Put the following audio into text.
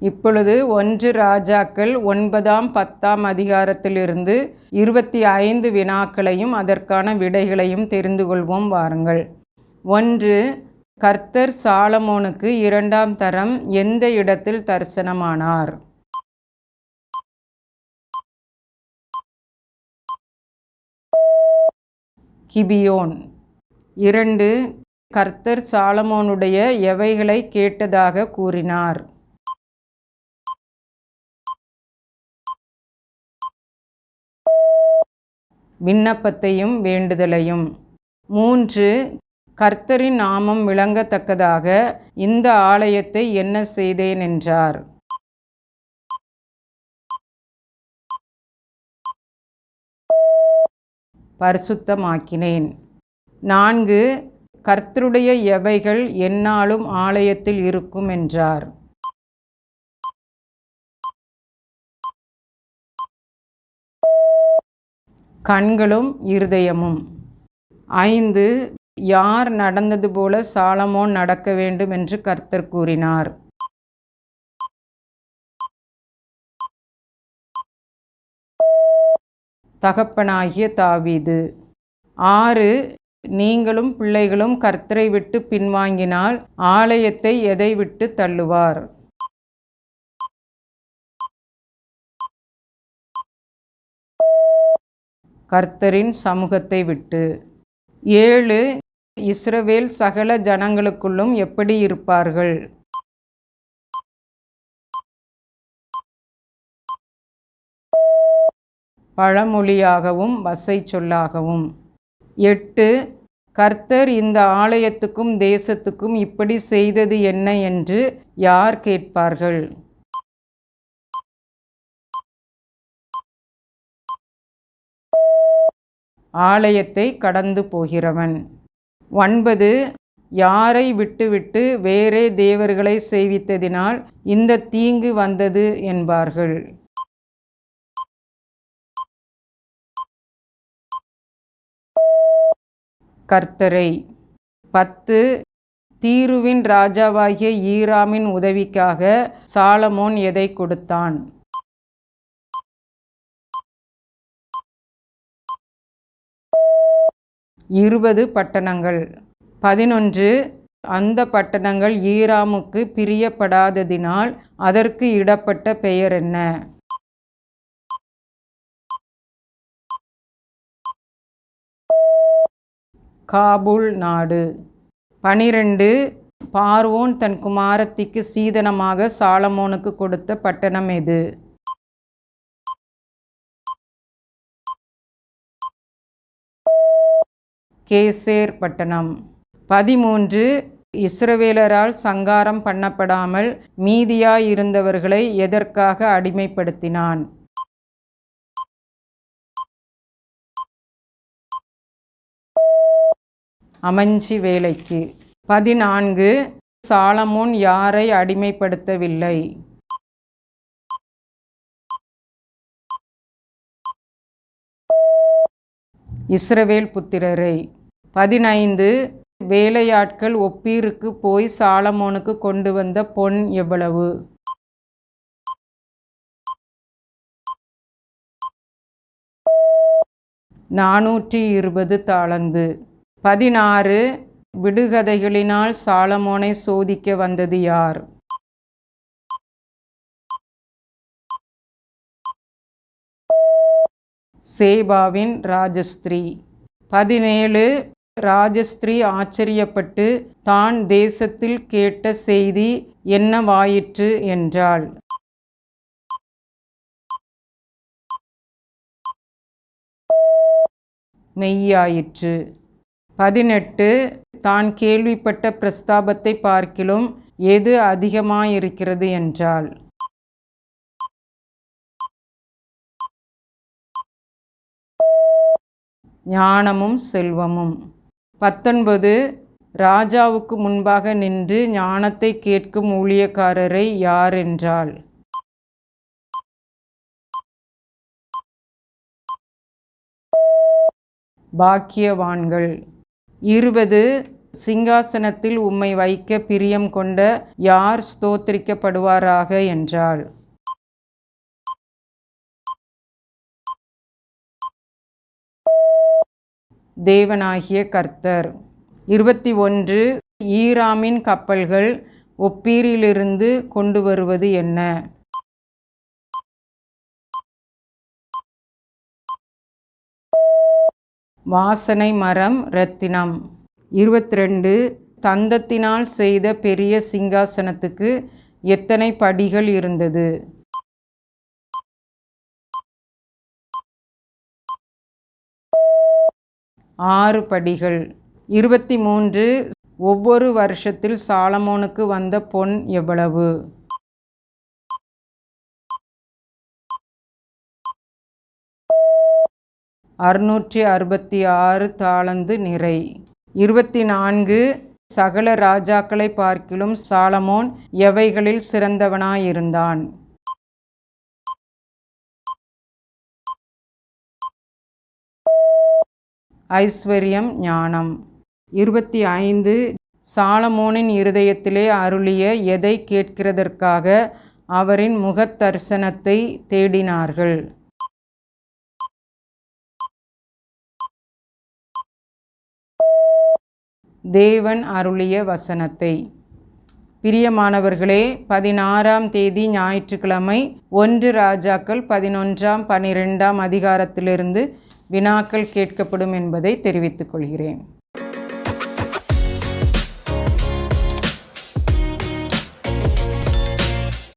இப்பொழுது ஒன்று ராஜாக்கள் ஒன்பதாம் பத்தாம் அதிகாரத்திலிருந்து இருபத்தி ஐந்து வினாக்களையும் அதற்கான விடைகளையும் தெரிந்து கொள்வோம் வாருங்கள். ஒன்று கர்த்தர் சாலமோனுக்கு இரண்டாம் தரம் எந்த இடத்தில் தரிசனமானார்? கிபியோன். இரண்டு கர்த்தர் சாலமோனுடைய எவைகளை கேட்டதாக கூறினார். விண்ணப்பத்தையும் வேண்டுதலையும். மூன்று கர்த்தரின் நாமம் விளங்கத்தக்கதாக இந்த ஆலயத்தை என்ன செய்தேன் என்றார். பரிசுத்தமாக்கினேன். நான்கு கர்த்தருடைய எவைகள் என்னாலும் ஆலயத்தில் இருக்கும் என்றார். கண்களும் இருதயமும். ஐந்து யார் நடந்தது போல சாலமோன் நடக்க வேண்டும் என்று கர்த்தர் கூறினார். தகப்பனாகிய தாவீது ஆறு நீங்களும் பிள்ளைகளும் கர்த்தரை விட்டு பின்வாங்கினால் ஆலயத்தை எதை விட்டு தள்ளுவார்? கர்த்தரின் சமூகத்தை விட்டு. ஏழு இஸ்ரவேல் சகல ஜனங்களுக்குள்ளும் எப்படி இருப்பார்கள்? பழமொழியாகவும் வசை சொல்லாகவும் எட்டு கர்த்தர் இந்த ஆலயத்துக்கும் தேசத்துக்கும் இப்படி செய்தது என்ன என்று யார் கேட்பார்கள்? ஆலயத்தை கடந்து போகிறவன். ஒன்பது யாரை விட்டுவிட்டு வேறே தேவர்களை செய்வித்ததினால் இந்த தீங்கு வந்தது என்பார்கள். கர்த்தரை பத்து தீருவின் ராஜாவாகிய ஈராமின் உதவிக்காக சாலமோன் எதை கொடுத்தான்? இருபது பட்டணங்கள். பதினொன்று அந்த பட்டணங்கள் ஈராமுக்கு பிரியப்படாததினால் அதற்கு இடப்பட்ட பெயர் என்ன? காபூல் நாடு. பனிரெண்டு பார்வோன் தன் குமாரத்திக்கு சீதனமாக சாலமோனுக்கு கொடுத்த பட்டணம் எது? கேசேர் பட்டணம். பதிமூன்று இஸ்ரவேலரால் சங்காரம் பண்ணப்படாமல் மீதியாயிருந்தவர்களை எதற்காக அடிமைப்படுத்தினான்? அமைஞ்சி வேலைக்கு. பதினான்கு சாலமோன் யாரை அடிமைப்படுத்தவில்லை? இஸ்ரவேல் புத்திரரை. பதினைந்து வேலையாட்கள் ஒப்பீருக்கு போய் சாலமோனுக்கு கொண்டு வந்த பொன் எவ்வளவு? நானூற்றி இருபது தாளந்து. பதினாறு விடுகதைகளினால் சாலமோனை சோதிக்க வந்தது யார்? சேபாவின் ராஜஸ்திரீ. பதினேழு ராஜஸ்திரீ ஆச்சரியப்பட்டு தான் தேசத்தில் கேட்ட செய்தி என்னவாயிற்று? என்றாள். மெய்யாயிற்று. பதினெட்டு. தான் கேள்விப்பட்ட பிரஸ்தாபத்தை பார்க்கிலும் எது அதிகமாயிருக்கிறது? என்றாள். ஞானமும் செல்வமும். பத்தொன்பது ராஜாவுக்கு முன்பாக நின்று ஞானத்தை கேட்கும் ஊழியக்காரரை யார் என்றால் பாக்கியவான்கள். இருபது சிங்காசனத்தில் உம்மை வைக்க பிரியம் கொண்ட யார் ஸ்தோத்திரிக்கப்படுவாராக? என்றாள். தேவனாகிய கர்த்தர். இருபத்தி ஒன்று ஈராமின் கப்பல்கள் ஒப்பீரிலிருந்து கொண்டு வருவது என்ன? வாசனை மரம் ரத்தினம் இருபத்தி ரெண்டு தந்தத்தினால் செய்த பெரிய சிங்காசனத்துக்கு எத்தனை படிகள் இருந்தது? ஆறு படிகள். இருபத்தி மூன்று ஒவ்வொரு வருஷத்தில் சாலமோனுக்கு வந்த பொன் எவ்வளவு? அறுநூற்றி அறுபத்தி ஆறு தாளந்து நிறை. இருபத்தி நான்கு சகல ராஜாக்களை பார்க்கிலும் சாலமோன் எவைகளில் சிறந்தவனாயிருந்தான்? ஐஸ்வர்யம் ஞானம். இருபத்தி ஐந்து. சாலமோனின் இருதயத்திலே அருளிய எதை கேட்கிறதற்காக அவரின் முகத்தரிசனத்தை தேடினார்கள்? தேவன் அருளிய வசனத்தை. பிரியமானவர்களே பதினாறாம் தேதி ஞாயிற்றுக்கிழமை ஒன்று ராஜாக்கள் பதினொன்றாம் பனிரெண்டாம் அதிகாரத்திலிருந்து வினாக்கள் கேட்கப்படும் என்பதை தெரிவித்துக் கொள்கிறேன்.